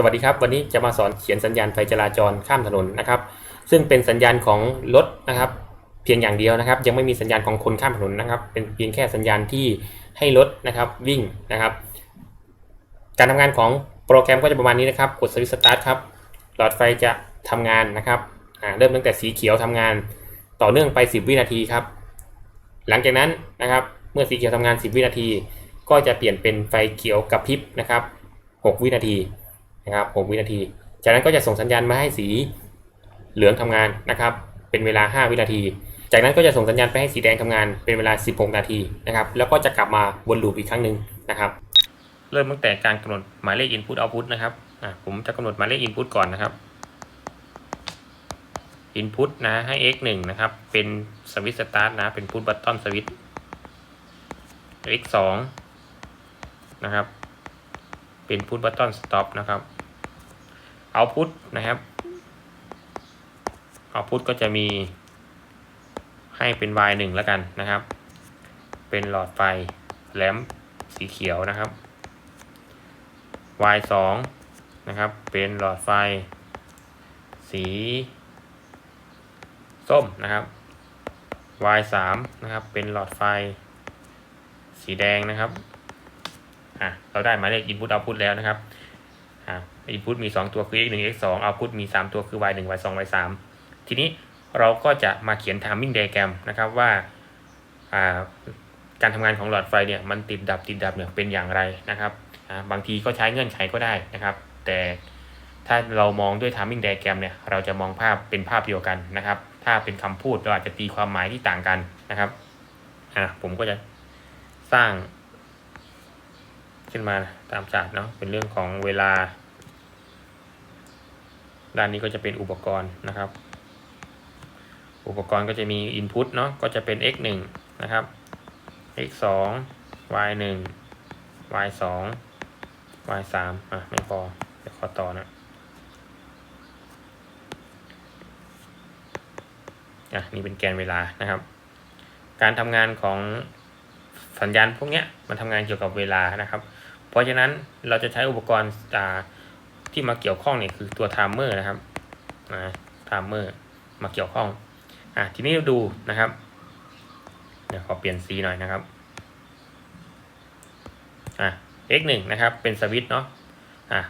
สวัสดีครับ วันนี้จะมาสอนเขียนสัญญาณไฟจราจรข้ามถนนนะครับ ซึ่งเป็นสัญญาณของรถนะครับ เพียงอย่างเดียวนะครับ ยังไม่มีสัญญาณของคนข้ามถนนนะครับ เป็นเพียงแค่สัญญาณที่ให้รถนะครับวิ่งนะครับ การทำงานของโปรแกรมก็จะประมาณนี้นะครับ กดสวิตช์สตาร์ทครับหลอดไฟจะทำงานนะครับเริ่มตั้งแต่สีเขียวทำงาน ต่อเนื่องไป 10 วินาทีครับ หลังจากนั้นนะครับ เมื่อสีเขียวทำงาน 10 วินาที ก็จะเปลี่ยนเป็นไฟเขียวกระพริบนะครับ 6 วินาที นะครับ6วินาที จากนั้นก็จะส่งสัญญาณมาให้สีเหลืองทำงานนะครับ เป็นเวลา 5 วินาที จากนั้นก็จะส่งสัญญาณไปให้สีแดงทำงานเป็นเวลา 16 นาทีนะครับ แล้วก็จะกลับมาวนลูปอีกครั้งหนึ่งนะครับ เริ่มตั้งแต่การกำหนดหมายเลข input output นะครับผมจะกำหนดหมายเลข input ก่อนนะครับ input นะให้ x 1นะครับ เป็นสวิตช์สตาร์ทนะ เป็น push button switch x 2นะครับ เป็น push button stop นะครับ output นะครับ output ก็จะมีให้เป็น y 1แล้วกันนะครับ เป็นหลอดไฟแลมสีเขียวนะครับ y 2นะครับ เป็นหลอดไฟ สีส้มนะครับ y 3นะครับ เป็นหลอดไฟ สีแดงนะครับ อะเราได้หมายเลข input output แล้วนะครับอะ input มี 2 ตัวคือ x 1 x 2 output มี 3 ตัวคือ y 1 y 2 y 3ทีนี้เราก็จะมาเขียน timing diagram นะครับว่าอ่าการทำงานของหลอดไฟเนี่ยมันติดดับติดดับเนี่ยเป็นอย่างไรนะครับบางทีก็ใช้เงื่อนไขก็ได้นะครับ แต่ถ้าเรามองด้วย timing diagram เนี่ยเราจะมองภาพเป็นภาพเดียวกันนะครับ ถ้าเป็นคำพูดเราอาจจะตีความหมายที่ต่างกันนะครับอ่าผมก็จะสร้าง ขึ้นมาตามจากเนาะเป็นเรื่องของเวลา ด้านนี้ก็จะเป็นอุปกรณ์นะครับ อุปกรณ์ก็จะมี input เนาะก็จะเป็น x 1นะครับ x 2 y 1 y 2 y 3อะไม่พอเดี๋ยวขอต่อนะอะนี่เป็นแกนเวลานะครับ การทำงานของสัญญาณพวกเนี้ยมันทำงานเกี่ยวกับเวลานะครับ เพราะฉะนั้นเราจะใช้อุปกรณ์ที่มาเกี่ยวข้องเนี่ยคือตัวไทม์เมอร์นะครับนะไทม์เมอร์มาเกี่ยวข้องอะทีนี้ดูนะครับเดี๋ยวขอเปลี่ยนสีหน่อยนะครับอะ x 1นะครับเป็นสวิต์เนาะอะ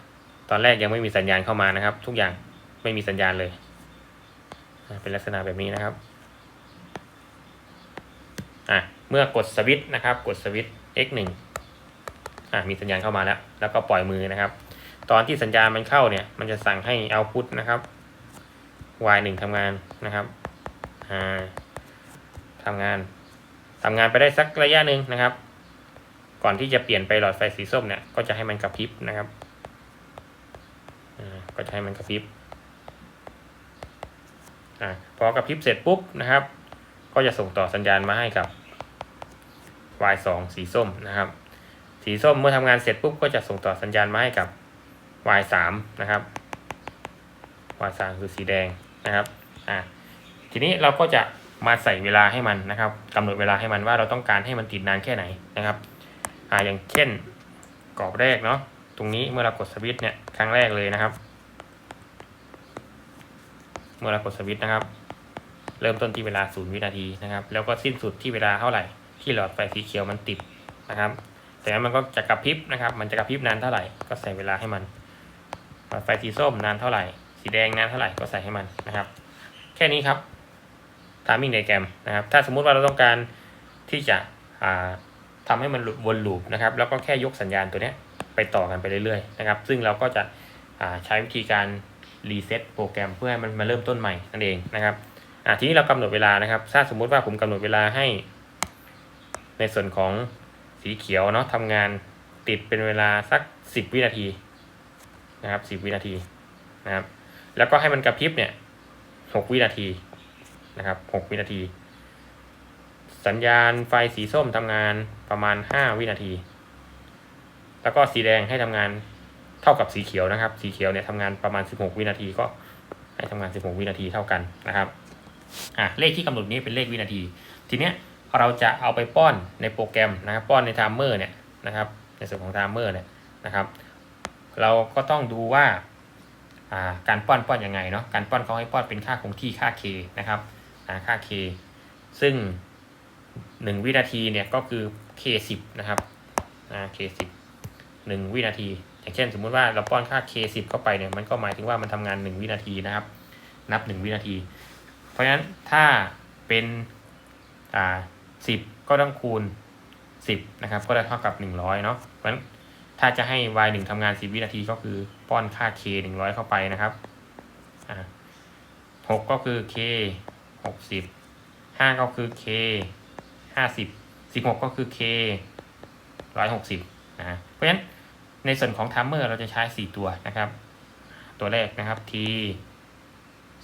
ตอนแรกยังไม่มีสัญญาณเข้ามานะครับ ทุกอย่างไม่มีสัญญาณเลย เป็นลักษณะแบบนี้นะครับอะเมื่อกดสวิต์นะครับ กดสวิต์ x 1 อะมีสัญญาณเข้ามาแล้ว แล้วก็ปล่อยมือนะครับ ตอนที่สัญญาณมันเข้าเนี่ย มันจะสั่งให้เอาพุทนะครับ y 1ทำงานนะครับอ่าทำงานทำงานไปได้สักระยะหนึ่งนะครับ ก่อนที่จะเปลี่ยนไปหลอดไฟสีส้มเนี่ย ก็จะให้มันกระพริบนะครับก็จะให้มันกระพริบอ่าพอกระพริบเสร็จปุ๊บนะครับ ก็จะส่งต่อสัญญาณมาให้กับ y 2สีส้มนะครับ สีส้มเมื่อทำงานเสร็จปุ๊บก็จะส่งต่อสัญญาณมาให้กับ y 3 นะครับ y 3 คือสีแดงนะครับอ่าทีนี้เราก็จะมาใส่เวลาให้มันนะครับกำหนดเวลาให้มันว่าเราต้องการให้มันติดนานแค่ไหนนะครับอ่าอย่างเช่นกรอบแรกเนาะตรงนี้เมื่อเรากดสวิตช์เนี่ยครั้งแรกเลยนะครับ เมื่อเรากดสวิตช์นะครับ เริ่มต้นที่เวลาศูนย์วินาทีนะครับ แล้วก็สิ้นสุดที่เวลาเท่าไหร่ที่หลอดไฟสีเขียวมันติดนะครับ จากนั้นมันก็จะกระพริบนะครับ มันจะกระพริบนานเท่าไหร่ ก็ใส่เวลาให้มันไฟสีส้มนานเท่าไหร่ สีแดงนานเท่าไหร่ก็ใส่ให้มันนะครับ แค่นี้ครับ timing diagram นะครับ ถ้าสมมุติว่าเราต้องการที่จะอ่าทำให้มันวนลูปนะครับ แล้วก็แค่ยกสัญญาณตัวนี้ไปต่อกันไปเรื่อยๆนะครับ ซึ่งเราก็จะใช้วิธีการรีเซ็ตโปรแกรมเพื่อให้มันมาเริ่มต้นใหม่นั่นเองนะครับทีนี้เรากำหนดเวลานะครับ ถ้าสมมุติว่าผมกำหนดเวลาให้ ในส่วนของ สีเขียวเนาะทำงานติดเป็นเวลาสัก 10 วินาทีนะครับ 10 วินาทีนะครับ แล้วก็ให้มันกระพริบเนี่ย 6 วินาทีนะครับ 6 วินาที สัญญาณไฟสีส้มทำงานประมาณ 5 วินาที แล้วก็สีแดงให้ทำงานเท่ากับสีเขียวนะครับ สีเขียวเนี่ยทำงานประมาณ 16 วินาทีก็ให้ทำงาน 16 วินาทีเท่ากันนะครับอะเลขที่กำหนดนี้เป็นเลขวินาที ทีเนี้ย เราจะเอาไปป้อนในโปรแกรมนะครับป้อนในไทม์เมอร์เนี่ยนะครับในส่วนของไทม์เมอร์เนี่ยนะครับ เราก็ต้องดูว่าการป้อนป้อนยังไงเนาะการป้อนเขาให้ป้อนเป็นค่าคงที่ค่า k นะครับอ่าค่า k ซึ่ง 1 วินาทีเนี่ยก็คือ k 10นะครับ k 10 1วินาที อย่างเช่น สมมุติว่าเราป้อนค่า k 10เข้าไปเนี่ยมันก็หมายถึงว่ามันทำงาน 1 วินาทีนะครับ นับ 1 วินาที เพราะฉะนั้นถ้าเป็นอ่า 10 ก็ต้องคูณ 10 นะครับ ก็จะเท่ากับ 100 เนาะเพราะฉะนั้นถ้าจะให้ y 1ทำงาน 10 วินาทีก็คือป้อนค่า k 100 เข้าไปนะครับ6ก็คือ k 60 5 ก็คือ k 50 16 ก็คือ k 160 นะ เพราะฉะนั้นในส่วนของ timer เราจะใช้ 4 ตัวนะครับ ตัวแรกนะครับ t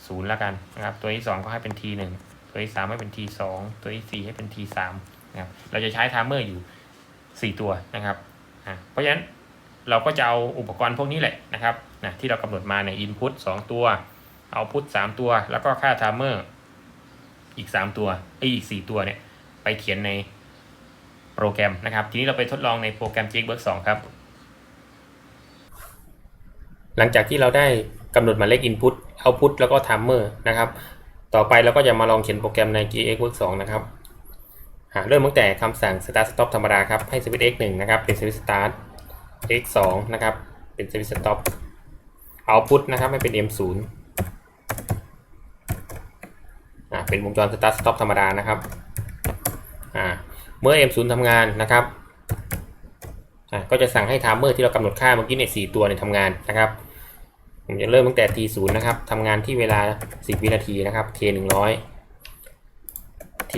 ศูนย์แล้วกันนะครับ ตัวที่ 2 ก็ให้เป็น t 1 ตัวที่3ให้เป็น t 2 ตัวที่4ให้เป็น t 3 นะครับเราจะใช้ timer อยู่ 4 ตัวนะครับเพราะฉะนั้นเราก็จะเอาอุปกรณ์พวกนี้แหละนะครับนะที่เรากำหนดมาใน input 2 ตัว output 3 ตัว แล้วก็ค่า timer อีก 3 ตัวไออีก 4 ตัวเนี่ยไปเขียนในโปรแกรมนะครับ ทีนี้เราไปทดลองในโปรแกรม JBook 2 ครับ หลังจากที่เราได้กำหนดหมายเลข input output แล้วก็ timer นะครับ ต่อไปเราก็จะมาลองเขียนโปรแกรมใน JXWorks 2นะครับหาเริ่มตั้งแต่คำสั่ง start stop ธรรมดาครับ ให้ switch x 1นะครับ เป็น switch start x 2นะครับ เป็น switch stop output นะครับ ให้เป็น m 0อ่าเป็นวงจร start stop ธรรมดานะครับอ่าเมื่อ m 0ทำงานนะครับอ่าก็จะสั่งให้ timer ที่เรากำหนดค่าเมื่อกี้ใน4ตัวในยทำงานนะครับ ผมจะเริ่มตั้งแต่ t 0นะครับทำงานที่เวลา 10 วินาทีนะครับ k 100 t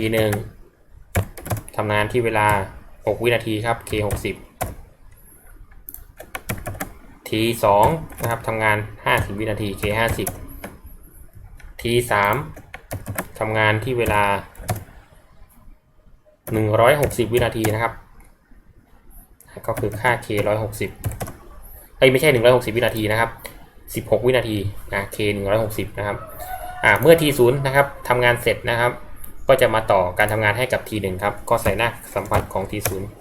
1ทำงานที่เวลา 6 วินาทีครับ k 60 t 2นะครับทำงาน 50 วินาที k 50 t 3ทำงานที่เวลา 160 วินาทีนะครับ ก็คือค่า k 160เอ้ยไม่ใช่ 160 วินาทีนะครับ 16 วินาทีนะ k 160 นะครับอ่าเมื่อ t 0นะครับทำงานเสร็จนะครับ ก็จะมาต่อการทำงานให้กับ t 1ครับ ก็ใส่หน้าสัมผัสของ t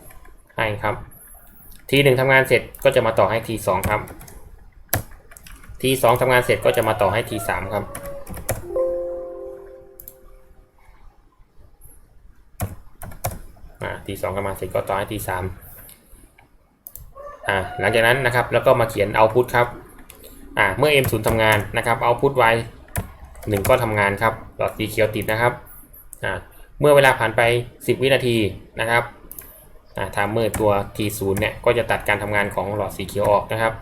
0ให้ครับ t 1ทำงานเสร็จก็จะมาต่อให้ t 2ครับ t 2ทำงานเสร็จก็จะมาต่อให้ t 3ครับอ่า t 2ทำงานเสร็จก็ต่อให้ t 3อ่าหลังจากนั้นนะครับแล้วก็มาเขียน output ครับ อ่าเมื่อ m 0 ทำงานนะครับ output y 1ก็ทำงานครับหลอดสีเขียวติดนะครับอ่าเมื่อเวลาผ่านไป 10 วินาทีนะครับอ่าไทม์เมอร์ตัว t 0 เนี่ยก็จะตัดการทำงานของหลอดสีเขียวออกนะครับ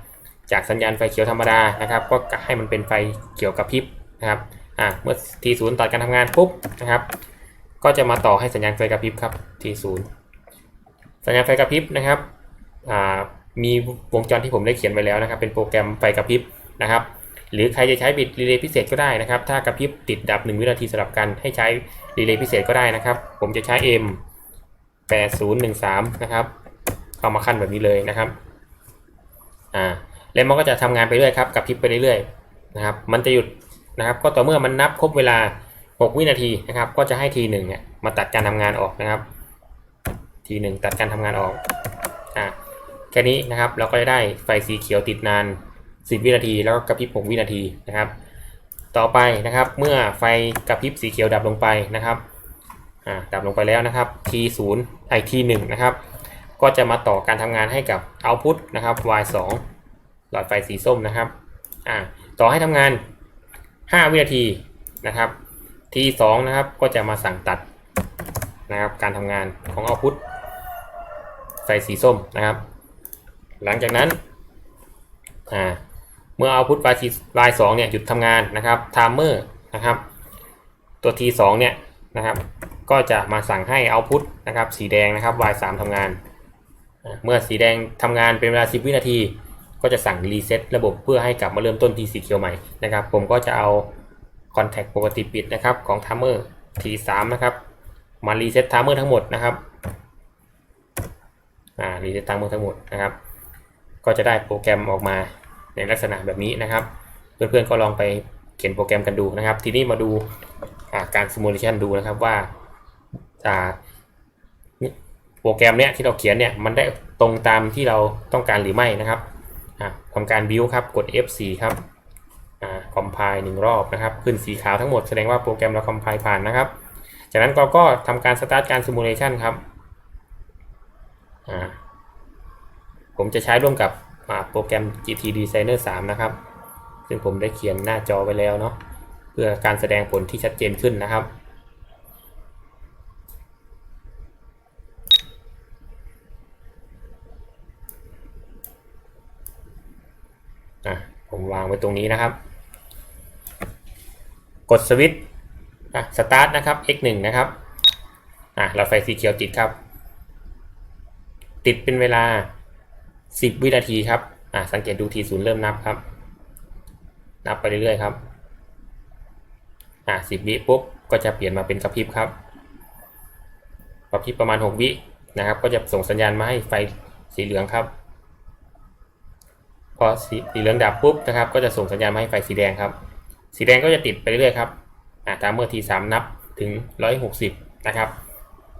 จากสัญญาณไฟเขียวธรรมดานะครับ ก็ให้มันเป็นไฟเขียวกระพริบนะครับอ่าเมื่อ t 0 ตัดการทำงานปุ๊บนะครับ ก็จะมาต่อให้สัญญาณไฟกระพริบครับ t 0 สัญญาณไฟกระพริบนะครับอ่ามีวงจรที่ผมได้เขียนไว้แล้วนะครับ เป็นโปรแกรมไฟกระพริบ นะครับ หรือใครจะใช้บิตรีเลย์พิเศษก็ได้นะครับ ถ้ากระพริบติดดับ 1 วินาทีสลับกันให้ใช้รีเลย์พิเศษก็ได้นะครับ ผมจะใช้ M 8013นะครับเข้ามาขั้นแบบนี้เลยนะครับอ่าแล้วมันก็จะทำงานไปเรื่อยครับกระพริบไปเรื่อยๆนะครับ มันจะหยุดนะครับ ก็ต่อเมื่อมันนับครบเวลา 6 วินาทีนะครับ ก็จะให้ทีหนึ่งเนี่ยมาตัดการทำงานออกนะครับ ทีหนึ่งตัดการทำงานออกอ่าแค่นี้นะครับเราก็จะได้ไฟสีเขียวติดนาน 10 วินาที แล้วก็กระพริบ 6 วินาทีนะครับ ต่อไปนะครับเมื่อไฟกระพริบสีเขียวดับลงไปนะครับอ่าดับลงไปแล้วนะครับ T 0 ไอ T 1 นะครับ ก็จะมาต่อการทำงานให้กับ output นะครับ Y 2 หลอดไฟสีส้มนะครับอ่าต่อให้ทำงาน 5 วินาทีนะครับ T 2 นะครับก็จะมาสั่งตัดนะครับการทำงานของ output ไฟสีส้มนะครับ หลังจากนั้นอ่า เมื่อ output y 2 y 2เนี่ยหยุดทำงานนะครับ timer นะครับตัว t 2 เนี่ยนะครับก็จะมาสั่งให้ output นะครับสีแดงนะครับ y 3ทำงาน เมื่อสีแดงทำงานเป็นเวลา 10 วินาที ก็จะสั่ง reset ระบบเพื่อให้กลับมาเริ่มต้นที่สีเขียวใหม่นะครับ ผมก็จะเอา contact ปกติปิดนะครับของ timer t 3 นะครับมา reset timer ทั้งหมดนะครับอ่า reset timer ทั้งหมดนะครับ ก็จะได้โปรแกรมออกมา ในลักษณะแบบนี้นะครับ เพื่อนๆก็ลองไปเขียนโปรแกรมกันดูนะครับ ทีนี้มาดูการ simulation ดูนะครับว่าโปรแกรมเนี้ยที่เราเขียนเนี่ยมันได้ตรงตามที่เราต้องการหรือไม่นะครับทำการบิวครับกด F4 ครับอคอมไพล์หนึ่งรอบนะครับ ขึ้นสีขาวทั้งหมดแสดงว่าโปรแกรมเราคอมไพล์ผ่านนะครับ จากนั้นเราก็ทำการสตาร์ทการซิมูเลชันครับผมจะใช้ร่วมกับ โปรแกรม GT Designer 3 นะครับ ซึ่งผมได้เขียนหน้าจอไว้แล้วเนาะเพื่อการแสดงผลที่ชัดเจนขึ้นนะครับอะผมวางไว้ตรงนี้นะครับ กดสวิตช์อะสตาร์ทนะครับ x 1 นะครับอะเราไฟสีเขียวติดครับ ติดเป็นเวลา 10 วินาทีครับ อะสังเกตดูทีศูนย์เริ่มนับครับ นับไปเรื่อยๆครับ อะ10วิปุ๊บก็จะเปลี่ยนมาเป็นกระพริบครับ กระพริบประมาณ 6 วินะครับ ก็จะส่งสัญญาณมาให้ไฟสีเหลืองครับ พอสีสีเหลืองดับปุ๊บนะครับ ก็จะส่งสัญญาณมาให้ไฟสีแดงครับ สีแดงก็จะติดไปเรื่อยๆครับ อ่าตามเมื่อที3นับถึง 160 นะครับ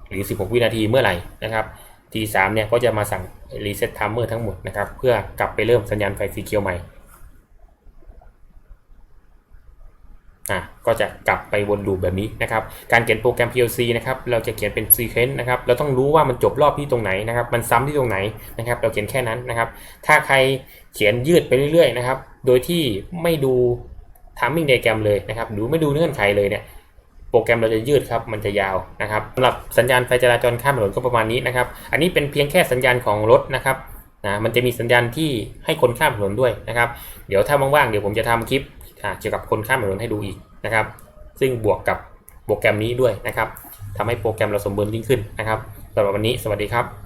หรือ 16 วินาทีเมื่อไหร่นะครับ ที3เนี่ยก็จะมาสั่งรีเซ็ตไทม์เมอร์ทั้งหมดนะครับ เพื่อกลับไปเริ่มสัญญาณไฟสีเขียวใหม่อะก็จะกลับไปวนลูปแบบนี้นะครับ การเขียนโปรแกรม PLC นะครับ เราจะเขียนเป็นซีเควนต์นะครับ เราต้องรู้ว่ามันจบรอบที่ตรงไหนนะครับ มันซ้ำที่ตรงไหนนะครับ เราเขียนแค่นั้นนะครับ ถ้าใครเขียนยืดไปเรื่อยๆนะครับ โดยที่ไม่ดู timing diagram เลยนะครับ หรือไม่ดูเงื่อนไขเลยเนี่ย โปรแกรมเราจะยืดครับมันจะยาวนะครับสำหรับสัญญาณไฟจราจรข้ามถนนก็ประมาณนี้นะครับ อันนี้เป็นเพียงแค่สัญญาณของรถนะครับนะมันจะมีสัญญาณที่ให้คนข้ามถนนด้วยนะครับ เดี๋ยวถ้าว่างๆเดี๋ยวผมจะทำคลิปเกี่ยวกับคนข้ามถนนให้ดูอีกนะครับ ซึ่งบวกกับโปรแกรมนี้ด้วยนะครับทำให้โปรแกรมเราสมบูรณ์ยิ่งขึ้นนะครับสำหรับวันนี้สวัสดีครับ